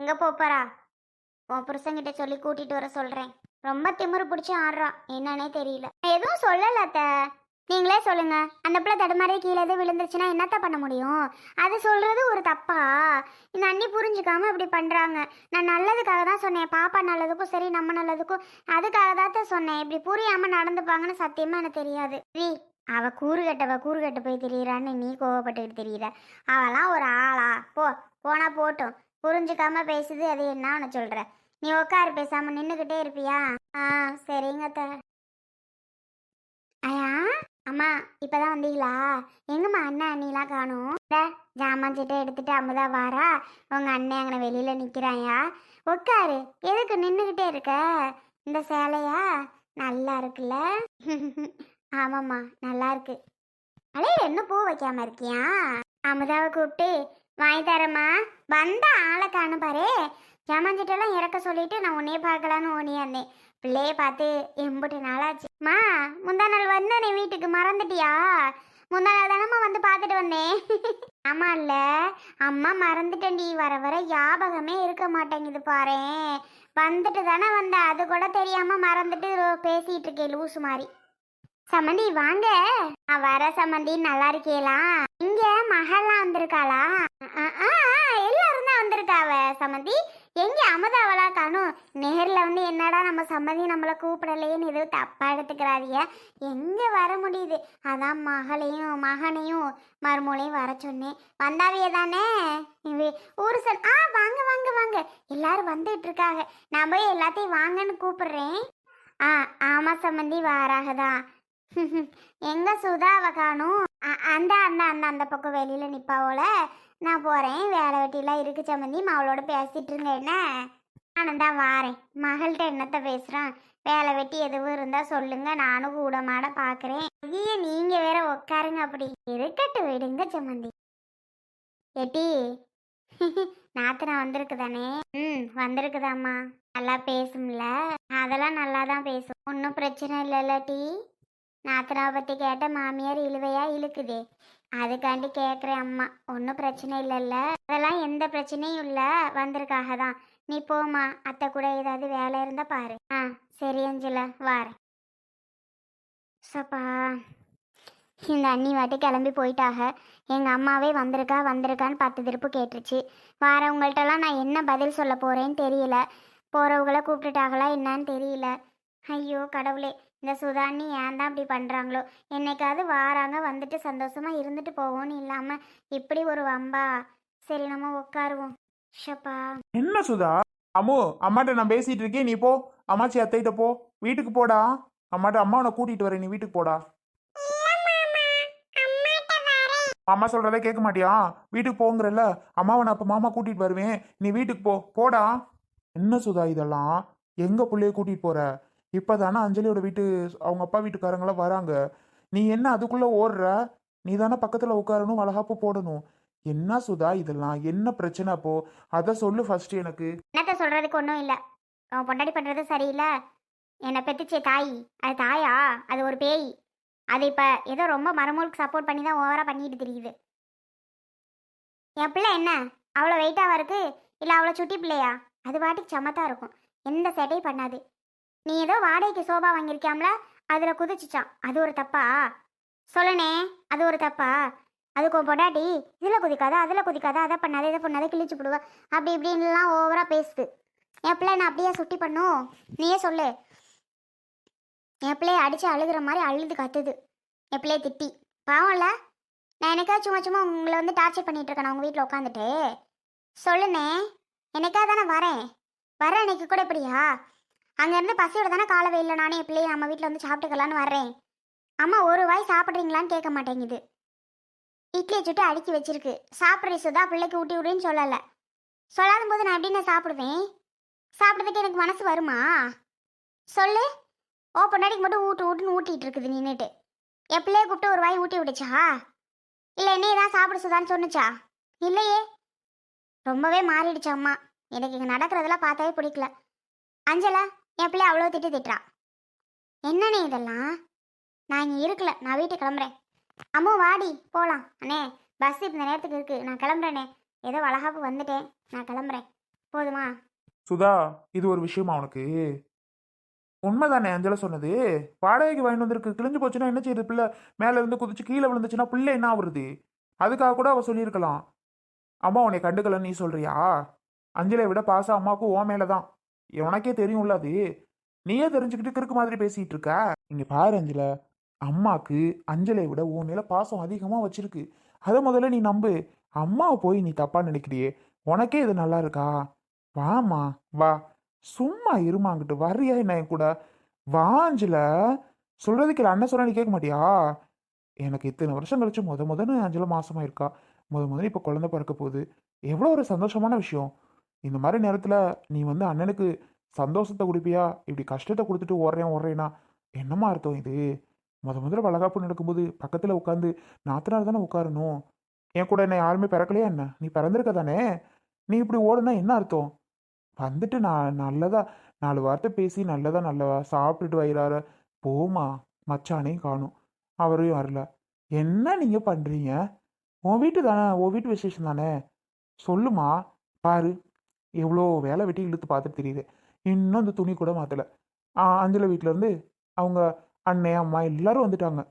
எங்கே போப்பாரா உன் புருஷங்கிட்ட சொல்லி கூட்டிட்டு வர சொல்கிறேன் ரொம்ப திமிரு பிடிச்சி ஆடுறான் என்னன்னே தெரியல. எதுவும் சொல்லலை அத்தை. நீங்களே சொல்லுங்க. அந்த பிள்ளை தடுமாறி கீழே எதுவும் விழுந்துருச்சுன்னா என்னத்த பண்ண முடியும்? அது சொல்றது ஒரு தப்பா? இந்த அண்ணி புரிஞ்சுக்காம இப்படி பண்றாங்க. நான் நல்லதுக்காக தான் சொன்னேன். பாப்பா நல்லதுக்கும் சரி நம்ம நல்லதுக்கும் அதுக்காக தான் சொன்னேன். இப்படி புரியாம நடந்துப்பாங்கன்னு சத்தியமா எனக்கு தெரியாது. அவ கூறு கட்டவ கூறு கட்ட போய் தெரியறான்னு நீ கோவப்பட்டுக்கிட்டு தெரியுற. அவளாம் ஒரு ஆளா? போ போனா போட்டும். புரிஞ்சுக்காம பேசுது அது என்ன சொல்ற? நீ உட்காரு பேசாம நின்றுக்கிட்டே இருப்பியா? ஆ சரிங்க ஐயா அம்மா இப்பதான் வந்தீங்களா? எங்கம்மா அண்ணன் அண்ணிலாம் காணும். ஜாமான் சீட்டை எடுத்துட்டு அமுதா வாரா? உங்க அண்ணன் அங்கே வெளியில நிக்கிறாயா உட்காரு எதுக்கு நின்றுக்கிட்டே இருக்க? இந்த சேலையா? நல்லா இருக்குல்ல? ஆமாம்மா நல்லா இருக்கு. அலையில இன்னும் பூ வைக்காம இருக்கியா? அமுதாவை கூப்பிட்டு வாங்கி தரேம்மா. வந்த ஆளை காணும் பாரு. இறக்க சொல்லிட்டு நான் உன்னே பார்க்கலான்னு ஓனியாந்தேன் பிள்ளைய பார்த்து எம்புட்டு நாளாச்சு. மா முந்தா நாள் வந்தேனே வீட்டுக்கு மறந்துட்டியா? முந்தா நாள் தானம்மா வந்து பார்த்துட்டு வந்தேன். ஆமா இல்ல அம்மா மறந்துட்டேன்டி. வர வர ஞாபகமே இருக்க மாட்டேங்குது பாரேன் வந்துட்டு தானே வந்த. அது கூட தெரியாம மறந்துட்டு பேசிட்டு இருக்கேன் லூசு மாதிரி. சமந்தி வாங்க. நான் வர சமந்தி நல்லா இருக்கேலாம் இங்க மகள்லாம் வந்திருக்காளா? எல்லாரும் தான் வந்திருக்காவ சமந்தி? எங்க அமுதாவளா காணும்? நேர்ல வந்து என்னடா நம்ம சம்மதி நம்மளை கூப்பிடலையேன்னு எதுவும் தப்பா எடுத்துக்கிறாதிய? எங்க வர முடியுது? அதான் மகளையும் மகனையும் மருமூளையும் வர சொன்னேன். வந்தாவிய தானே? ஊர் சொல் ஆ வாங்க வாங்க வாங்க. எல்லாரும் வந்துட்டு இருக்காங்க. நான் போய் எல்லாத்தையும் வாங்கன்னு கூப்பிடுறேன். ஆ ஆமா சம்மந்தி வாராக தான் எங்க சுதாவை காணும்? அந்த அந்த அந்த அந்த பக்கம் வெளியில நிப்பாவோல? நான் போறேன் வேலை வெட்டிலாம் இருக்கு சம்மந்தி அவளோட பேசிகிட்டு இருங்க என்ன? நானும் தான் வாரேன். மகள்கிட்ட என்னத்தை பேசுறேன்? வேலை வெட்டி எதுவும் இருந்தா சொல்லுங்க நானும் கூட மாட பாக்குறேன். ஐயே நீங்க வேற உட்காருங்க அப்படி. இருக்கட்டு விடுங்க சம்மந்தி எட்டி. நாத்தனா வந்திருக்குதானே? ம் வந்திருக்குதாம்மா. நல்லா பேசும்ல. அதெல்லாம் நல்லா தான் பேசும். ஒன்றும் பிரச்சனை இல்லைல்ல டி. நாத்தனாவை பற்றி கேட்ட மாமியார் இழுவையா இழுக்குதே. அதுக்காண்டி கேட்குறேன் அம்மா. ஒன்றும் பிரச்சனை இல்லைல்ல. அதெல்லாம் எந்த பிரச்சனையும் இல்லை. வந்திருக்காக தான். நீ போம்மா. அத்தை கூட ஏதாவது வேலை இருந்தால் பாரு. ஆ சரி அஞ்சல வாரேன். சப்பா. இந்த அண்ணி வாட்டி கிளம்பி போயிட்டாக. எங்கள் அம்மாவே வந்திருக்கா வந்திருக்கான்னு பத்து திருப்பு கேட்டுருச்சு. வாரவங்கள்ட்டலாம் நான் என்ன பதில் சொல்ல போகிறேன்னு தெரியல. போகிறவங்கள கூப்பிட்டுட்டாங்களா என்னன்னு தெரியல. ஐயோ கடவுளே. இந்த சுதாண்ணி ஏன் தான் இப்படி பண்ணுறாங்களோ என்னைக்காவது வாராங்க வந்துட்டு சந்தோஷமாக இருந்துட்டு போவோம்னு இல்லாமல் இப்படி ஒரு வம்பா? சரி நம்ம உட்காருவோம். ஷப்பா. என்ன சுதா? அம்மு அம்மாட்ட நான் பேசிட்டு இருக்கேன். நீ போ. அம்மாச்சி அத்தைகிட்ட போ. வீட்டுக்கு போடா. அம்மாட்ட அம்மா உன்னை கூட்டிட்டு வரேன். நீ வீட்டுக்கு போடா. அம்மா சொல்றதே கேட்க மாட்டியா? வீட்டுக்கு போங்கிறல்ல. அம்மாவை நான் அப்ப மாமா கூட்டிட்டு வருவேன். நீ வீட்டுக்கு போ. போடா. என்ன சுதா இதெல்லாம்? எங்க பிள்ளைய கூட்டிட்டு போற? இப்போ தானே அஞ்சலியோட வீட்டு அவங்க அப்பா வீட்டுக்காரங்களாம் வராங்க. நீ என்ன அதுக்குள்ளே ஓடுற? நீ தானே பக்கத்தில் உட்காரணும் வளகாப்பு போடணும். என்ன சுதா இதெல்லாம்? என்ன பிரச்சனை அப்போ? அதை சொல்லு ஃபர்ஸ்ட் எனக்கு. என்னத்த சொல்கிறதுக்கு ஒன்றும் இல்லை. அவன் பொண்டாடி பண்ணுறது சரியில்லை. என்னை பெத்துச்சே தாய். அது தாயா? அது ஒரு பேய். அது இப்போ ஏதோ ரொம்ப மரமூலுக்கு சப்போர்ட் பண்ணி தான் ஓவராக பண்ணிட்டு தெரியுது. என் பிள்ளை என்ன? அவ்வளோ வெயிட்டாக இருக்கு இல்லை அவ்வளோ சுட்டி பிள்ளையா? அது பாட்டுக்கு சமத்தா இருக்கும். எந்த சேட்டையும் பண்ணாது. நீ ஏதோ வாடகைக்கு சோபா வாங்கியிருக்கியாம்ல? அதில் குதிச்சுச்சான் அது ஒரு தப்பா? சொல்லணே அது ஒரு தப்பா? அதுக்கு உன் பொண்டாட்டி இதில் குதிக்காத அதில் குதிக்காத அதை பண்ணாத இதை பண்ணாத கிழிச்சு போடுவா. அப்படி இப்படின்லாம் ஓவராக பேசுது. என் பிள்ளை நான் அப்படியே சுட்டி பண்ணும். நீயே சொல்லு. என் பிள்ளைய அடித்து அழுகிற மாதிரி அழுது கத்துது. என் பிள்ளைய திட்டி. பாவம்ல? நான் எனக்கா சும்மா சும்மா உங்களை வந்து டார்ச்சர் பண்ணிகிட்டு இருக்கேன் உங்கள் வீட்டில் உட்காந்துட்டு சொல்லுண்ணே எனக்காக தானே வரேன். வர அன்னைக்கு கூட இப்படியா? அங்கேருந்து பசியோட தானே காலை வெயில்ல நானே என் பிள்ளைய நம்ம வீட்டில் வந்து சாப்பிட்டுக்கலான்னு வர்றேன். அம்மா ஒரு வாய் சாப்பிட்றீங்களான்னு கேட்க மாட்டேங்குது. இட்லியை சுட்டு அடுக்கி வச்சிருக்கு. சாப்பிட்ற சுதா பிள்ளைக்கு ஊட்டி விடுன்னு சொல்லலை. சொல்லாத போது நான் எப்படி நான் சாப்பிடுவேன்? சாப்பிட்றதுக்கு எனக்கு மனசு வருமா? சொல்லு. ஓ பொண்டாடிக்கு மட்டும் ஊட்டு ஊட்டுன்னு ஊட்டிகிட்டு இருக்குது நின்றுட்டு என் பிள்ளைய கூப்பிட்டு ஒரு வாய் ஊட்டி விடுச்சா? இல்லை என்னையே தான் சாப்பிட சுதான்னு சொன்னுச்சா? இல்லையே. ரொம்பவே மாறிடுச்சு அம்மா. எனக்கு இங்கே நடக்கிறதெல்லாம் பார்த்தாவே பிடிக்கல. அஞ்சலா என் பிள்ளை அவ்வளோ திட்டு திட்டுறா. என்னண்ணே இதெல்லாம்? நான் இங்கே இருக்கல நான் வீட்டுக்கு கிளம்புறேன். அம்மு வாடி போகலாம் அண்ணே பஸ் இந்த நேரத்துக்கு இருக்கு. நான் கிளம்புறேனே ஏதோ வளகாப்பு வந்துட்டேன். நான் கிளம்புறேன். போதுமா? சுதா இது ஒரு விஷயமா உனக்கு? உண்மைதானே அஞ்சல சொன்னது? வாடகைக்கு வாங்கிட்டு வந்திருக்கு. கிழிஞ்சு போச்சுன்னா என்ன செய்யுது பிள்ளை? மேல இருந்து குதிச்சு கீழே விழுந்துச்சுன்னா பிள்ளை என்ன ஆகுறது அதுக்காக கூட அவ சொல்லியிருக்கலாம். அம்மா உன்னை கண்டுக்கலன்னு நீ சொல்றியா? அஞ்சலை விட பாசம் அம்மாவுக்கு ஓ மேலதான். உனக்கே தெரியும்ல அது. நீயே தெரிஞ்சுக்கிட்டு கிறுக்கு மாதிரி பேசிட்டு இருக்க இங்க பாரு அஞ்சல அம்மாக்கு அஞ்சலை விட உன் மேல பாசம் அதிகமா வச்சிருக்கு. அதை முதல்ல நீ நம்பு. அம்மாவை போய் நீ தப்பா நினைக்கிறியே. உனக்கே இது நல்லா இருக்கா? வாமா வா. சும்மா இருமாங்கிட்டு வர்றியா என்ன என் கூட? வாஞ்சில சொல்றதுக்கு இல்லை அண்ணன் சொன்னா நீ கேட்க மாட்டியா? எனக்கு இத்தனை வருஷம் கழிச்சு முத முதன்னு அஞ்சல மாசமா இருக்கா முத முதல்ல இப்போ குழந்தை பிறக்க போகுது. எவ்வளோ ஒரு சந்தோஷமான விஷயம். இந்த மாதிரி நேரத்தில் நீ வந்து அண்ணனுக்கு சந்தோஷத்தை கொடுப்பியா? இப்படி கஷ்டத்தை கொடுத்துட்டு ஓடுறேன் ஓடுறேன்னா என்னம்மா அர்த்தம் இது? முத முதல்ல வளகாப்பு நடக்கும்போது பக்கத்தில் உட்காந்து நாத்தனார் தானே உட்காரணும் என் கூட என்ன யாருமே பிறக்கலையா என்ன? நீ பிறந்திருக்க தானே? நீ இப்படி ஓடுனா என்ன அர்த்தம்? வந்துட்டு நான் நல்லதா நாலு வார்த்தை பேசி நல்லதா நல்லவா சாப்பிட்டுட்டு வயிறார போமா மச்சானையும் காணும். அவரையும் வரல என்ன நீங்கள் பண்ணுறீங்க உன் வீட்டு தானே உன் வீட்டு விசேஷம் தானே? சொல்லுமா. பாரு. எவ்வளோ வேலை வெட்டி இழுத்து பார்த்துட்டு தெரியுது. இன்னும் அந்த துணி கூட மாற்றலை அஞ்சலை வீட்டிலேருந்து இருந்து அவங்க அண்ணன் அம்மா எல்லாரும் வந்துட்டாங்க.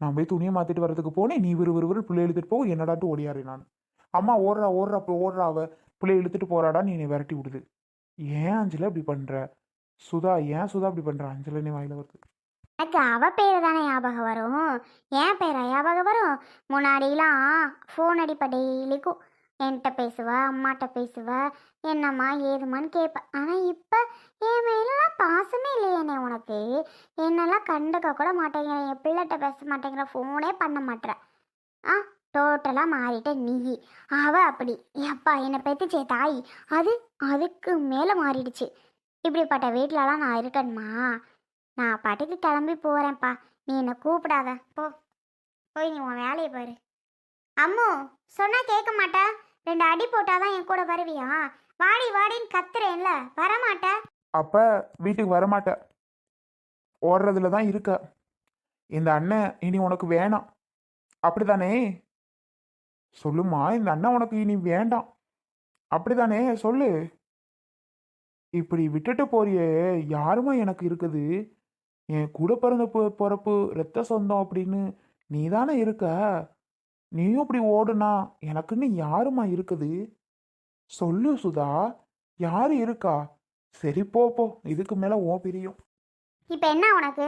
நான் போய் துணியை மாற்றிட்டு வர்றதுக்கு போனேன். நீ விறு விறு விறு பிள்ளை இழுத்துட்டு போக என்னடாட்டு ஓடியாரு நான். அம்மா ஓடுறா ஓடுறா ஓடுறா அவ. பிள்ளை இழுத்துட்டு போறாடா நீ என்னை விரட்டி விடுது. ஏன் அஞ்சல இப்படி பண்ணுற சுதா ஏன் சுதா இப்படி பண்ணுற அஞ்சல நீ வாயில வருது எனக்கு அவ பேர் தானே ஞாபகம் வரும். என் பேரா? ஞாபகம் வரும். முன்னாடிலாம் ஃபோன் அடிப்பா டெய்லிக்கும் என்கிட்ட பேசுவா அம்மாட்ட பேசுவா என்னம்மா ஏதுமான்னு கேட்பேன் ஆனால் இப்போ என் மேலாம் பாசமே இல்லையேனே உனக்கு. என்னெல்லாம் கண்டுக்க கூட மாட்டேங்கிற என் பிள்ளைகிட்ட பேச மாட்டேங்கிற ஃபோனே பண்ண மாட்டேற ஆ டோட்டலாக மாறிட்ட நீ. அவ அப்படி. எப்பா என்னை பெற்றுச்சே தாய். அது அதுக்கு மேலே மாறிடுச்சு. இப்படிப்பட்ட வீட்டிலலாம் நான் இருக்கணுமா நான் பாட்டுக்கு கிளம்பி போகிறேன்ப்பா நீ என்னை கூப்பிடாத. போ. போய் நீ உன் வேலையை பாரு. அம்மு சொன்னால் கேட்க மாட்டா. ரெண்டு அடி போட்டாதான் என் கூட வருவியா? வாடி வாடின்னு கத்துறேன்ல. வரமாட்ட? அப்ப வீட்டுக்கு வரமாட்ட. ஓடுறதுல தான் இருக்க. இந்த அண்ணன் இனி உனக்கு வேணாம். அப்படிதானே? சொல்லுமா இந்த அண்ணன் உனக்கு இனி வேண்டாம். அப்படிதானே? சொல்லு. இப்படி விட்டுட்டு போறியே யாருமா எனக்கு இருக்குது? என் கூட பிறந்த பிறப்பு ரத்த சொந்தம் அப்படின்னு நீ தானே இருக்க? நீயும் இப்படி ஓடுனா எனக்குன்னு யாருமா இருக்குது? சொல்லு சுதா யாரு இருக்கா? சரி போ போ. இதுக்கு மேல ஓ பிரியும். இப்போ என்ன உனக்கு?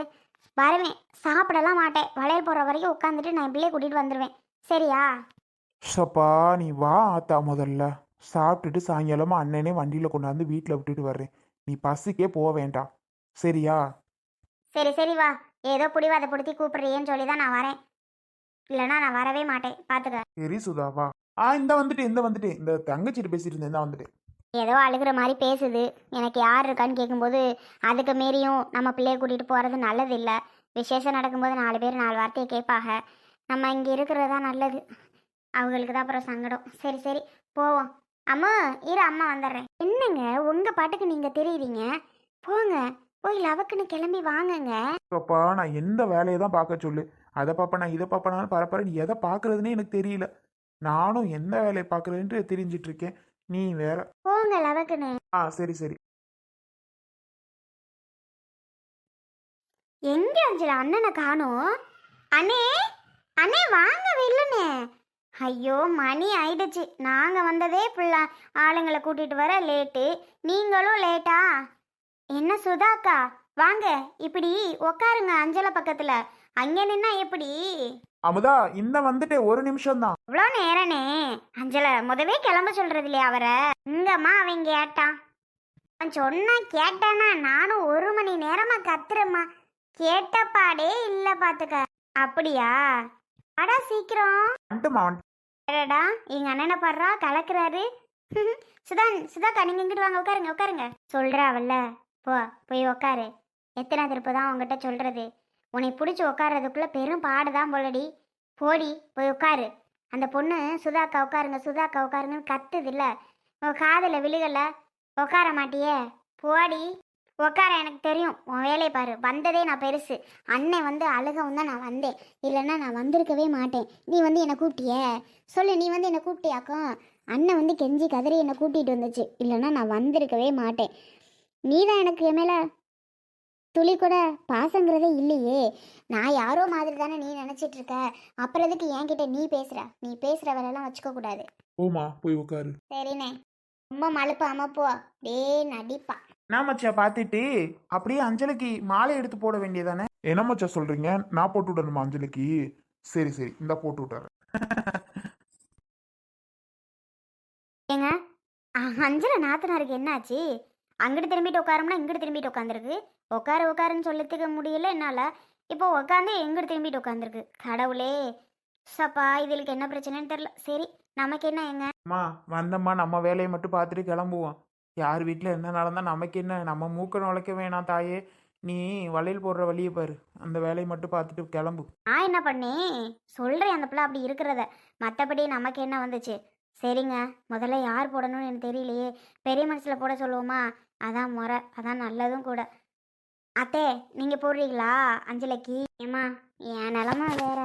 வருவேன். சாப்பிடலாம் மாட்டேன். வளையல் போகிற வரைக்கும் உட்காந்துட்டு நான் பிள்ளைய கூட்டிகிட்டு வந்துடுவேன் சரியா? சப்பா நீ வா ஆத்தா முதல்ல. சாப்பிட்டுட்டு சாயங்காலமா அண்ணனே வண்டியில கொண்டாந்து வீட்டில் விட்டுட்டு வர்றேன். நீ பஸ்ஸுக்கே போக வேண்டாம். சரியா? சரி சரி வா. ஏதோ புடிவாத பிடித்தி கூப்பிடுறியேன்னு சொல்லி தான் நான் வரேன். இல்லைன்னா நான் வரவே மாட்டேன். பார்த்துக்க சரி சுதா வா. ஆ இந்த வந்துட்டு இந்த வந்துட்டு. இந்த தங்கச்சிட்டு பேசிட்டு இருந்தேன் இந்த வந்துட்டு. ஏதோ அழுகிற மாதிரி பேசுது. எனக்கு யார் இருக்கான்னு கேட்கும்போது அதுக்கு மீறியும் நம்ம பிள்ளைய கூட்டிகிட்டு போகிறது நல்லது இல்லை விசேஷம் நடக்கும்போது நாலு பேர் நாலு வார்த்தையை கேட்பாங்க. நம்ம இங்கே இருக்கிறது தான் நல்லது. அவங்களுக்கு தான் அப்புறம் சங்கடம். சரி சரி போவோம். அம்மா இரு அம்மா வந்துடுறேன். என்னங்க உங்கள் பாட்டுக்கு நீங்கள் தெரியுறீங்க? போங்க. போய் லவக்குன்னு கிளம்பி வாங்கங்க. அப்பா நான் எந்த வேலையை தான் பார்க்க சொல்லு. அதை பார்ப்பேன் இதை பார்ப்பேனாலும் பரப்பற நீ எதை பார்க்கறதுனே எனக்கு தெரியல. நானும் எந்த வேலையை பார்க்கறதுன்ட்டு தெரிஞ்சிட்டு இருக்கேன் நீ வேற. போங்க லவக்குன்னு ஆ சரி சரி. எங்க அஞ்சலா? அண்ணனை காணோம். அண்ணே அண்ணே வாங்க வெளிலண்ணே ஐயோ மணி ஆயிடுச்சு. நாங்க வந்ததே ஃபுல்லா ஆளுங்களை கூட்டிட்டு வர லேட்டு. நீங்களும் லேட்டா? என்ன சுதாக்கா? வாங்க இப்படி உக்காருங்க அஞ்சலை பக்கத்துல. அங்க நின்னா எப்படி? அமுதா இந்த வந்துட்டே ஒரு நிமிஷம் தான் இவ்வளோ நேரனே அஞ்சலை முதவே கிளம்ப சொல்றது இல்லையா அவரை? இங்கம்மா அவன் கேட்டான் அவன் சொன்னா கேட்டானா நானும் ஒரு மணி நேரமா கத்துறேம்மா. கேட்ட பாடே இல்ல பாத்துக்க. அப்படியா? அடா சீக்கிரம். வந்துட்டுமா அடடா எங்க அண்ணனை பாடுறா கலக்குறாரு. சுதான் சுதாக்கா நீங்க இங்கிட்டு வாங்க உட்காருங்க உட்காருங்க. சொல்றாவல்ல போ போய் உட்காரு. எத்தனை திருப்பு தான் உங்ககிட்ட சொல்றது? உன்னை பிடிச்சி உட்கார்றதுக்குள்ள பெரும் பாடுதான் போலடி. போடி போய் உட்காரு அந்த பொண்ணு சுதாக்கா உட்காருங்க சுதாக்கா உட்காருங்கன்னு கத்துது இல்லை உன் காதில் விழுகல. உட்கார மாட்டியே. போடி உட்கார எனக்கு தெரியும். உன் வேலையை பாரு. வந்ததே நான் பெருசு. அண்ணன் வந்து அழுகவும் தான் நான் வந்தேன். இல்லைன்னா நான் வந்திருக்கவே மாட்டேன். நீ வந்து என்னை கூப்பிட்டியே? சொல்லு நீ வந்து என்னை கூப்பிட்டியாக்கும்? அண்ணன் வந்து கெஞ்சி கதறி என்னை கூட்டிகிட்டு வந்துச்சு. இல்லைன்னா நான் வந்திருக்கவே மாட்டேன். நீ தான் எனக்கு என் மேலே துளி கூட பாசங்கிறதே இல்லையே. நான் யாரோ மாதிரி தானே நீ நினச்சிட்டு இருக்க அப்புறம் எதுக்கு என்கிட்ட நீ பேசுகிற நீ பேசுகிற வேலையெல்லாம் வச்சுக்க கூடாது. போமா போய் உட்காரு சரிண்ணே. ரொம்ப மழுப்பாம போ. டே நடிப்பா. என்ன மச்சா பார்த்துட்டு அப்படியே அஞ்சலிக்கு மாலை எடுத்து போட வேண்டியதானே? என்ன மச்சா சொல்றீங்க? நான் போட்டு விடணுமா அஞ்சலிக்கு? சரி சரி. இந்த போட்டு விட்டுறேன். ஏங்க அ- அஞ்சல நாத்தனாருக்கு என்னாச்சு? அங்கிட்டு திரும்பிட்டு உட்காரோம்னா இங்கிட்டு திரும்பிட்டு உட்காந்துருக்கு. உட்காரு உட்காருன்னு சொல்லத்துக்க முடியல என்னால். இப்போ உட்காந்து எங்கிட்டு திரும்பிட்டு உட்காந்துருக்கு. கடவுளே. சப்பா இதுக்கு என்ன பிரச்சனைன்னு தெரில சரி நமக்கு என்ன ஏங்க அம்மா வந்தம்மா நம்ம வேலையை மட்டும் பார்த்துட்டு கிளம்புவோம். யார் வீட்டில் என்ன நடந்தா நமக்கு என்ன? நம்ம மூக்க நுழைக்க வேணாம் தாயே. நீ வளையல் போடுற வழியை பாரு. அந்த வேலையை மட்டும் பார்த்துட்டு கிளம்பு. நான் என்ன பண்ணேன்? சொல்கிறேன் அந்த பிள்ளை அப்படி இருக்கிறத. மற்றபடி நமக்கு என்ன வந்துச்சு? சரிங்க. முதல்ல யார் போடணும்னு எனக்கு தெரியலையே. பெரிய மனசில் போட சொல்லுவோமா? அதான் முறை அதான் நல்லதும் கூட. அத்தே நீங்கள் போடுறீங்களா? அஞ்சலைக்கு? ஏம்மா என் நிலமா வேற.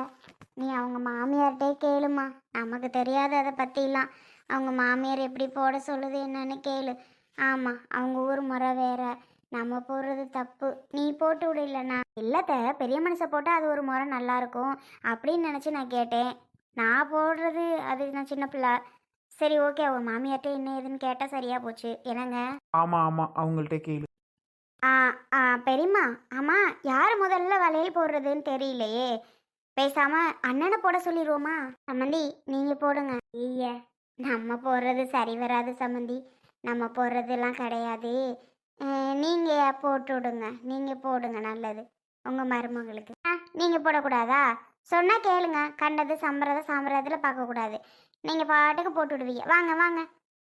நீ அவங்க மாமியார்கிட்டே கேளுமா நமக்கு தெரியாது அதை பற்றிலாம் அவங்க மாமியார் எப்படி போட சொல்லுது என்னன்னு கேளு. ஆமாம் அவங்க ஊர் முறை வேற. நம்ம போடுறது தப்பு. நீ போட்டு விடு இல்லைண்ணா இல்லைத்த பெரிய மனுஷை போட்டால் அது ஒரு முறை நல்லா இருக்கும் அப்படின்னு நினச்சி நான் கேட்டேன். நான் போடுறது அது நான் சின்ன பிள்ளை. சரி ஓகே. அவங்க மாமியார்ட்ட என்ன ஏதுன்னு கேட்டால் சரியா போச்சு. என்னங்க? ஆமா ஆமா. அவங்கள்ட்ட கேளு. ஆ ஆ பெரியம்மா ஆமாம் யார் முதல்ல வளையல் போடுறதுன்னு தெரியலையே. பேசாம அண்ணனை போட சொல்லிடுவோமா சம்மந்தி நீங்கள் போடுங்க. ஐய நம்ம போடுறது சரி வராது சம்மந்தி நம்ம போடுறதெல்லாம் கிடையாது. நீங்கள் போட்டு விடுங்க. நீங்கள் போடுங்க நல்லது. உங்கள் மருமகளுக்கு. ஆ நீங்கள் போடக்கூடாதா? சொன்னால் கேளுங்க. கண்டது சம்பிரதம் சாம்பிரதத்தில் பார்க்கக்கூடாது. நீங்கள் பாட்டுக்கு போட்டு விடுவீங்க. வாங்க வாங்க.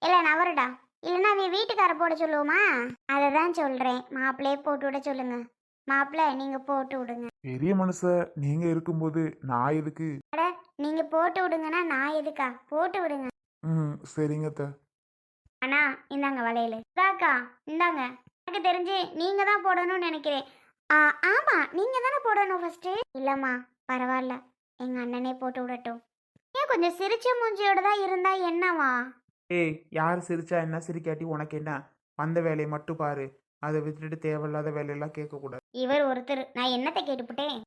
இல்லை நவருடா இல்லைன்னா அவன் வீட்டுக்கார போட சொல்லுவோமா? அதை தான் சொல்கிறேன் மாப்பிள்ளையே போட்டு விட சொல்லுங்க. மாப்பிள்ளை நீங்கள் போட்டு விடுங்க. பெரிய மனுஷ நீங்க இருக்கும்போது நான் எதுக்கு? நீங்கள் போட்டு விடுங்கன்னா நான் எதுக்கா? போட்டு விடுங்க. ம் சரிங்க அத்தை. அண்ணா இந்தாங்க வளையல். இதாக்கா இந்தாங்க. எனக்கு தெரிஞ்சு நீங்கள் தான் போடணும்னு நினைக்கிறேன். ஆ ஆமாம் நீங்கள் தானே போடணும் ஃபஸ்ட்டு இல்லைம்மா பரவாயில்ல. எங்கள் அண்ணனே போட்டு விடட்டும். ஏன் கொஞ்சம் சிரிச்ச மூஞ்சியோட தான் இருந்தா என்னவா? ஏய் யார் சிரிச்சா என்ன சிரிக்காட்டி உனக்கு என்ன? வந்த வேலையை மட்டும் பாரு. அதை விட்டுட்டு தேவையில்லாத வேலையெல்லாம் கேட்கக்கூடாது. இவர் ஒருத்தர். நான் என்னத்தை கேட்டுப்புட்டேன்?